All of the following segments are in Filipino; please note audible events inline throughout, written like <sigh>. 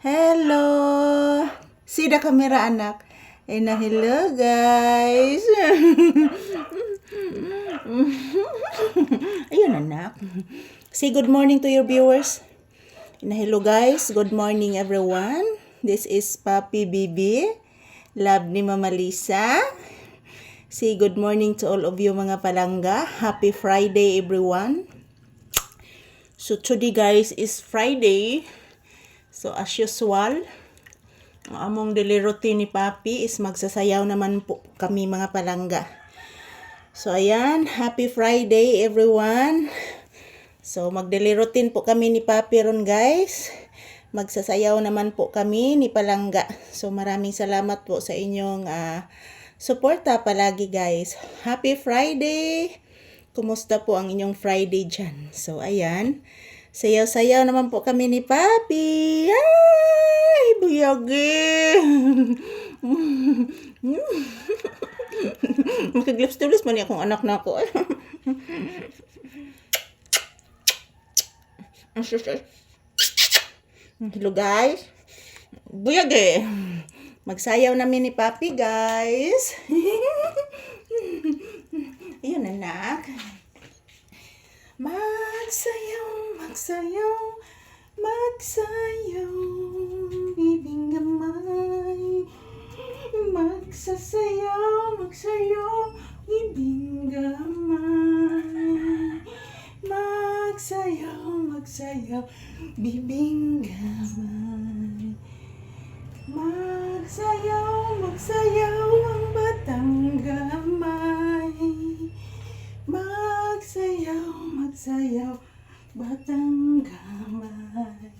Hello! See the camera, anak. And na hello, guys. <laughs> Ayun, anak. Say good morning to your viewers. And hello, guys. Good morning, everyone. This is Papi Bibi. Love ni Mama Lisa. Say good morning to all of you mga palangga. Happy Friday, everyone. So today guys is Friday. So as usual, ang among daily routine ni Papi is magsasayaw naman po kami mga palangga. So ayan, happy Friday everyone. So mag-daily routine po kami ni Papi ron guys. Magsasayaw naman po kami ni Palangga. So maraming salamat po sa inyong ah, suporta palagi guys. Happy Friday! Kumusta po ang inyong Friday dyan? So, ayan. Sayaw-sayaw naman po kami ni Papi. Ay, buyagi. <laughs> Makaglaps-tulis man niya akong anak na ako. Hello guys. Buyagi. Magsayaw namin ni Papi guys. <laughs> Ayun, anak. Magsayaw, magsayaw, bibing gamay. Magsasayaw, magsayaw, bibing gamay. Magsayaw, magsayaw, bibing gamay. Magsayaw, magsayaw ang batang gamay. Magsayaw, magsayaw, batang gamay.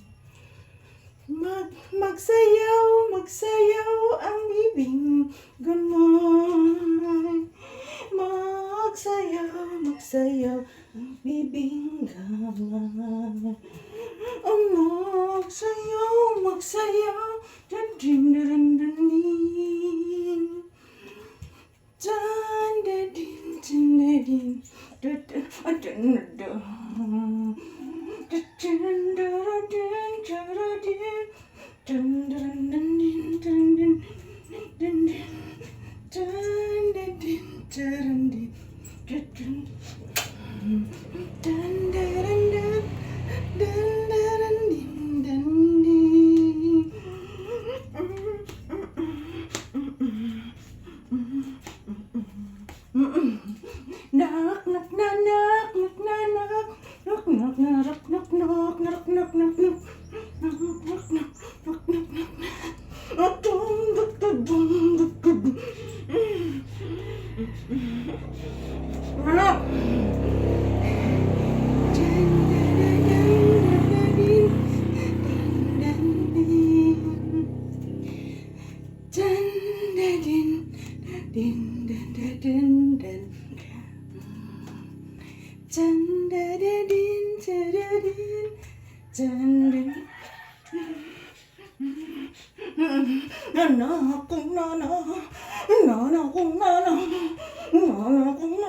Mag magsayaw, magsayaw ang ibing gamay. Magsayaw, magsayaw ang ibing gamay. Ang magsayaw, magsayaw, dun din dun dun din. Mm-hmm. nó nó cũng nó nó nó nó cũng nó nó nó nó cũng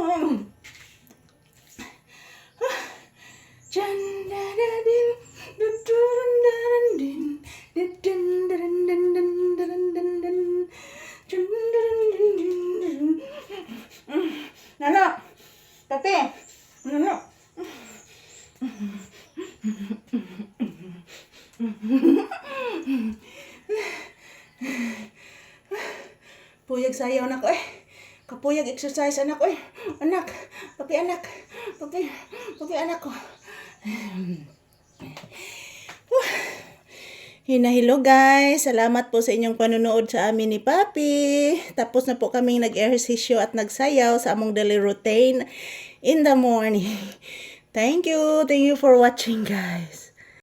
Puyag sayaw anak eh. Kapuyag exercise anak eh. Anak, papi anak. Papi, papi anak ko. Hinahilo guys, salamat po sa inyong panonood sa amin ni Papi. Tapos na po kaming nag-ehersisyo at nagsayaw sa among daily routine in the morning. Thank you, thank you for watching guys.